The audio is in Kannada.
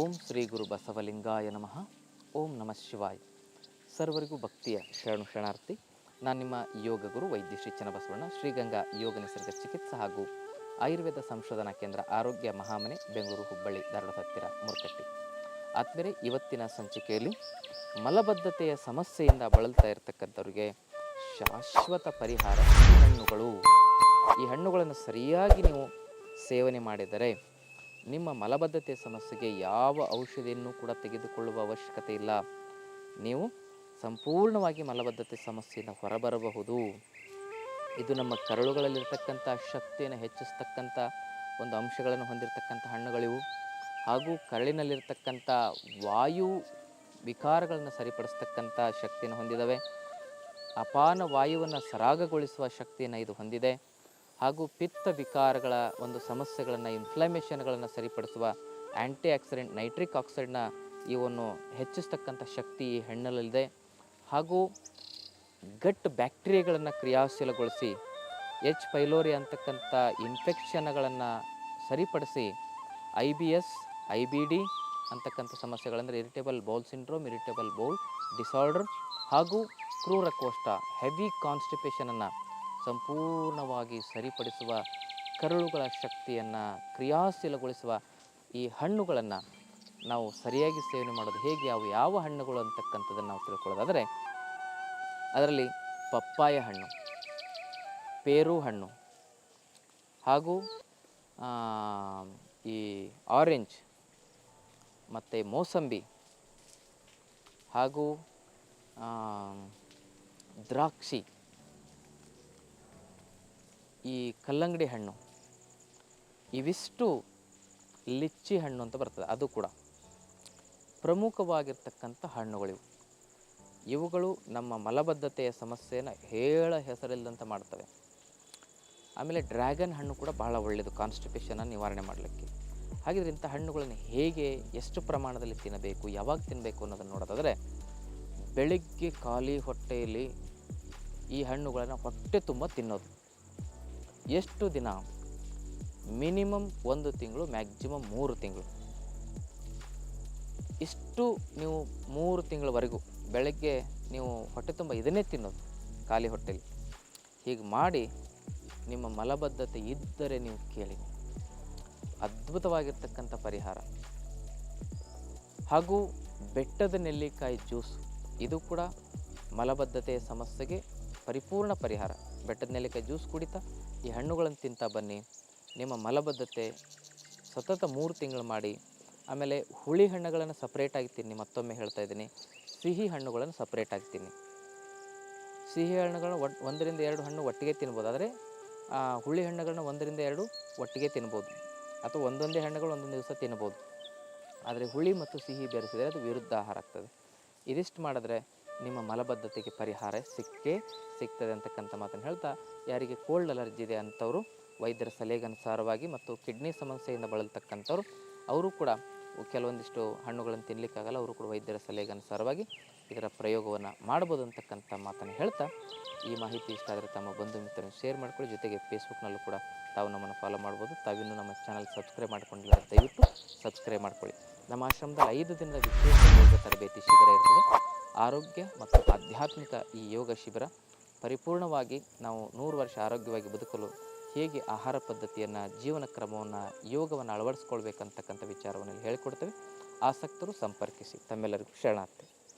ಓಂ ಶ್ರೀ ಗುರು ಬಸವಲಿಂಗಾಯ ನಮಃ. ಓಂ ನಮಃ ಶಿವಾಯ. ಸರ್ವರಿಗೂ ಭಕ್ತಿಯ ಶರಣು ಶರಣಾರ್ಥಿ. ನಾನು ನಿಮ್ಮ ಯೋಗ ಗುರು ವೈದ್ಯ ಶ್ರೀ ಚನ್ನಬಸವಣ್ಣ ಶ್ರೀಗಂಗಾ ಯೋಗ ನಿಸರ್ಗ ಚಿಕಿತ್ಸಾ ಹಾಗೂ ಆಯುರ್ವೇದ ಸಂಶೋಧನಾ ಕೇಂದ್ರ ಆರೋಗ್ಯ ಮಹಾಮನೆ, ಬೆಂಗಳೂರು ಹುಬ್ಬಳ್ಳಿ ದರಡ ಹತ್ತಿರ ಮುರುಕಟ್ಟಿ. ಆದ್ಮೇಲೆ ಇವತ್ತಿನ ಸಂಚಿಕೆಯಲ್ಲಿ ಮಲಬದ್ಧತೆಯ ಸಮಸ್ಯೆಯಿಂದ ಬಳಲ್ತಾ ಇರತಕ್ಕಂಥವ್ರಿಗೆ ಶಾಶ್ವತ ಪರಿಹಾರ ಹಣ್ಣುಗಳು. ಈ ಹಣ್ಣುಗಳನ್ನು ಸರಿಯಾಗಿ ನೀವು ಸೇವನೆ ಮಾಡಿದರೆ ನಿಮ್ಮ ಮಲಬದ್ಧತೆ ಸಮಸ್ಯೆಗೆ ಯಾವ ಔಷಧಿಯನ್ನು ಕೂಡ ತೆಗೆದುಕೊಳ್ಳುವ ಅವಶ್ಯಕತೆ ಇಲ್ಲ. ನೀವು ಸಂಪೂರ್ಣವಾಗಿ ಮಲಬದ್ಧತೆ ಸಮಸ್ಯೆಯಿಂದ ಹೊರಬರಬಹುದು. ಇದು ನಮ್ಮ ಕರಳುಗಳಲ್ಲಿರ್ತಕ್ಕಂಥ ಶಕ್ತಿಯನ್ನು ಹೆಚ್ಚಿಸ್ತಕ್ಕಂಥ ಒಂದು ಅಂಶಗಳನ್ನು ಹೊಂದಿರತಕ್ಕಂಥ ಹಣ್ಣುಗಳಿವು. ಹಾಗೂ ಕರಳಿನಲ್ಲಿರ್ತಕ್ಕಂಥ ವಾಯು ವಿಕಾರಗಳನ್ನು ಸರಿಪಡಿಸ್ತಕ್ಕಂಥ ಶಕ್ತಿಯನ್ನು ಹೊಂದಿದವೆ. ಅಪಾನ ವಾಯುವನ್ನು ಸರಾಗಗೊಳಿಸುವ ಶಕ್ತಿಯನ್ನು ಇದು ಹೊಂದಿದೆ. ಹಾಗೂ ಪಿತ್ತ ವಿಕಾರಗಳ ಒಂದು ಸಮಸ್ಯೆಗಳನ್ನು ಇನ್ಫ್ಲಮೇಷನ್ಗಳನ್ನು ಸರಿಪಡಿಸುವ ಆ್ಯಂಟಿ ಆಕ್ಸಿಡೆಂಟ್ ನೈಟ್ರಿಕ್ ಆಕ್ಸೈಡ್ನ ಇವನ್ನು ಹೆಚ್ಚಿಸ್ತಕ್ಕಂಥ ಶಕ್ತಿ ಈ ಹೆಣ್ಣಲ್ಲಿದೆ. ಹಾಗೂ ಗಟ್ ಬ್ಯಾಕ್ಟೀರಿಯಾಗಳನ್ನು ಕ್ರಿಯಾಶೀಲಗೊಳಿಸಿ ಎಚ್ ಪೈಲೋರಿ ಅಂತಕ್ಕಂಥ ಇನ್ಫೆಕ್ಷನ್ಗಳನ್ನು ಸರಿಪಡಿಸಿ I B S I B D ಅಂತಕ್ಕಂಥ ಸಮಸ್ಯೆಗಳಂದರೆ irritable bowel syndrome irritable bowel disorder ಹಾಗೂ ಕ್ರೂರ ಕೋಷ್ಠ ಹೆವಿ ಕಾನ್ಸ್ಟಿಪೇಷನನ್ನು ಸಂಪೂರ್ಣವಾಗಿ ಸರಿಪಡಿಸುವ ಕರುಳುಗಳ ಶಕ್ತಿಯನ್ನು ಕ್ರಿಯಾಶೀಲಗೊಳಿಸುವ ಈ ಹಣ್ಣುಗಳನ್ನು ನಾವು ಸರಿಯಾಗಿ ಸೇವನೆ ಮಾಡೋದು ಹೇಗೆ, ಅವು ಯಾವ ಹಣ್ಣುಗಳು ಅಂತಕ್ಕಂಥದ್ದನ್ನು ನಾವು ತಿಳ್ಕೊಳ್ಳೋದಾದರೆ, ಅದರಲ್ಲಿ ಪಪ್ಪಾಯ ಹಣ್ಣು, ಪೇರು ಹಣ್ಣು ಹಾಗೂ ಈ ಆರೆಂಜ್ ಮತ್ತು ಮೋಸಂಬಿ ಹಾಗೂ ದ್ರಾಕ್ಷಿ ಈ ಕಲ್ಲಂಗಡಿ ಹಣ್ಣು, ಇವಿಷ್ಟು ಲಿಚ್ಚಿ ಹಣ್ಣು ಅಂತ ಬರ್ತದೆ, ಅದು ಕೂಡ. ಪ್ರಮುಖವಾಗಿರ್ತಕ್ಕಂಥ ಹಣ್ಣುಗಳಿವು. ಇವುಗಳು ನಮ್ಮ ಮಲಬದ್ಧತೆಯ ಸಮಸ್ಯೆಯನ್ನು ಹೇಳ ಹೆಸರಿಲ್ಲದಂತೆ ಮಾಡ್ತವೆ. ಆಮೇಲೆ ಡ್ರ್ಯಾಗನ್ ಹಣ್ಣು ಕೂಡ ಬಹಳ ಒಳ್ಳೆಯದು ಕಾನ್ಸ್ಟಿಪೇಷನನ್ನು ನಿವಾರಣೆ ಮಾಡಲಿಕ್ಕೆ. ಹಾಗಿದ್ರೆ ಇಂಥ ಹಣ್ಣುಗಳನ್ನು ಹೇಗೆ ಎಷ್ಟು ಪ್ರಮಾಣದಲ್ಲಿ ತಿನ್ನಬೇಕು, ಯಾವಾಗ ತಿನ್ನಬೇಕು ಅನ್ನೋದನ್ನು ನೋಡೋದಾದರೆ, ಬೆಳಿಗ್ಗೆ ಖಾಲಿ ಹೊಟ್ಟೆಯಲ್ಲಿ ಈ ಹಣ್ಣುಗಳನ್ನು ಹೊಟ್ಟೆ ತುಂಬ ತಿನ್ನೋದು. ಎಷ್ಟು ದಿನ? ಮಿನಿಮಮ್ ಒಂದು ತಿಂಗಳು, ಮ್ಯಾಕ್ಸಿಮಮ್ ಮೂರು ತಿಂಗಳು. ಇಷ್ಟು ನೀವು ಮೂರು ತಿಂಗಳವರೆಗೂ ಬೆಳಗ್ಗೆ ನೀವು ಹೊಟ್ಟೆ ತುಂಬ ಇದನ್ನೇ ತಿನ್ನೋದು, ಖಾಲಿ ಹೊಟ್ಟೆಲಿ. ಹೀಗೆ ಮಾಡಿ ನಿಮ್ಮ ಮಲಬದ್ಧತೆ ಇದ್ದರೆ ನೀವು ಕೇಳಿ. ಅದ್ಭುತವಾಗಿರ್ತಕ್ಕಂಥ ಪರಿಹಾರ. ಹಾಗೂ ಬೆಟ್ಟದ ನೆಲ್ಲಿಕಾಯಿ ಜ್ಯೂಸ್, ಇದು ಕೂಡ ಮಲಬದ್ಧತೆಯ ಸಮಸ್ಯೆಗೆ ಪರಿಪೂರ್ಣ ಪರಿಹಾರ. ಬೆಟ್ಟದ ನೆಲ್ಲಿಕಾಯಿ ಜ್ಯೂಸ್ ಕುಡಿತಾ ಈ ಹಣ್ಣುಗಳನ್ನು ತಿಂತಾ ಬನ್ನಿ. ನಿಮ್ಮ ಮಲಬದ್ಧತೆ ಸತತ ಮೂರು ತಿಂಗಳು ಮಾಡಿ, ಆಮೇಲೆ ಹುಳಿ ಹಣ್ಣುಗಳನ್ನು ಸಪ್ರೇಟಾಗಿ ತಿನ್ನಿ, ಮತ್ತೊಮ್ಮೆ ಹೇಳ್ತಾ ಇದ್ದೀನಿ. ಸಿಹಿ ಹಣ್ಣುಗಳನ್ನು ಸಪ್ರೇಟಾಗಿ ತಿನ್ನಿ. ಸಿಹಿ ಹಣ್ಣುಗಳನ್ನ ಒಟ್, ಒಂದರಿಂದ ಎರಡು ಹಣ್ಣು ಒಟ್ಟಿಗೆ ತಿನ್ಬೋದು. ಆದರೆ ಹುಳಿ ಹಣ್ಣುಗಳನ್ನ ಒಂದರಿಂದ ಎರಡು ಒಟ್ಟಿಗೆ ತಿನ್ಬೋದು. ಅಥವಾ ಒಂದೊಂದೇ ಹಣ್ಣುಗಳು ಒಂದೊಂದು ದಿವಸ ತಿನ್ಬೋದು. ಆದರೆ ಹುಳಿ ಮತ್ತು ಸಿಹಿ ಬೆರೆಸಿದರೆ ಅದು ವಿರುದ್ಧ ಆಹಾರ ಆಗ್ತದೆ. ಇದಿಷ್ಟು ಮಾಡಿದ್ರೆ ನಿಮ್ಮ ಮಲಬದ್ಧತೆಗೆ ಪರಿಹಾರ ಸಿಕ್ಕೇ ಸಿಗ್ತದೆ ಅಂತಕ್ಕಂಥ ಮಾತನ್ನು ಹೇಳ್ತಾ, ಯಾರಿಗೆ ಕೋಲ್ಡ್ ಅಲರ್ಜಿ ಇದೆ ಅಂಥವರು ವೈದ್ಯರ ಸಲಹೆಗೆ ಅನುಸಾರವಾಗಿ ಮತ್ತು ಕಿಡ್ನಿ ಸಮಸ್ಯೆಯಿಂದ ಬಳಲ್ತಕ್ಕಂಥವ್ರು, ಅವರು ಕೂಡ ಕೆಲವೊಂದಿಷ್ಟು ಹಣ್ಣುಗಳನ್ನು ತಿನ್ನಲಿಕ್ಕಾಗಲ್ಲ ಅವರು ಕೂಡ ವೈದ್ಯರ ಸಲಹೆಗೆ ಅನುಸಾರವಾಗಿ ಇದರ ಪ್ರಯೋಗವನ್ನು ಮಾಡ್ಬೋದು ಅಂತಕ್ಕಂಥ ಮಾತನ್ನು ಹೇಳ್ತಾ, ಈ ಮಾಹಿತಿ ಇಷ್ಟ ಆದರೆ ತಮ್ಮ ಬಂಧು ಮಿತ್ರರನ್ನು ಶೇರ್ ಮಾಡ್ಕೊಳ್ಳಿ. ಜೊತೆಗೆ ಫೇಸ್ಬುಕ್ನಲ್ಲೂ ಕೂಡ ತಾವು ನಮ್ಮನ್ನು ಫಾಲೋ ಮಾಡ್ಬೋದು ತಾವಿನ್ನು ನಮ್ಮ ಚಾನಲ್ ಸಬ್ಸ್ಕ್ರೈಬ್ ಮಾಡ್ಕೊಂಡಿಲ್ಲ, ದಯವಿಟ್ಟು ಸಬ್ಸ್ಕ್ರೈಬ್ ಮಾಡ್ಕೊಳ್ಳಿ. ನಮ್ಮ ಆಶ್ರಮದಲ್ಲಿ ಐದು ದಿನದ ವಿಶೇಷ ತರಬೇತಿ ಶಿಬಿರ ಇರ್ತದೆ. ಆರೋಗ್ಯ ಮತ್ತು ಆಧ್ಯಾತ್ಮಿಕ ಈ ಯೋಗ ಶಿಬಿರ ಪರಿಪೂರ್ಣವಾಗಿ ನಾವು ನೂರು ವರ್ಷ ಆರೋಗ್ಯವಾಗಿ ಬದುಕಲು ಹೇಗೆ ಆಹಾರ ಪದ್ಧತಿಯನ್ನು, ಜೀವನ ಕ್ರಮವನ್ನು, ಯೋಗವನ್ನು ಅಳವಡಿಸ್ಕೊಳ್ಬೇಕಂತಕ್ಕಂಥ ವಿಚಾರವನ್ನು ಹೇಳಿಕೊಡ್ತೇವೆ. ಆಸಕ್ತರು ಸಂಪರ್ಕಿಸಿ. ತಮ್ಮೆಲ್ಲರಿಗೂ ಶರಣಾರ್ಥಿ.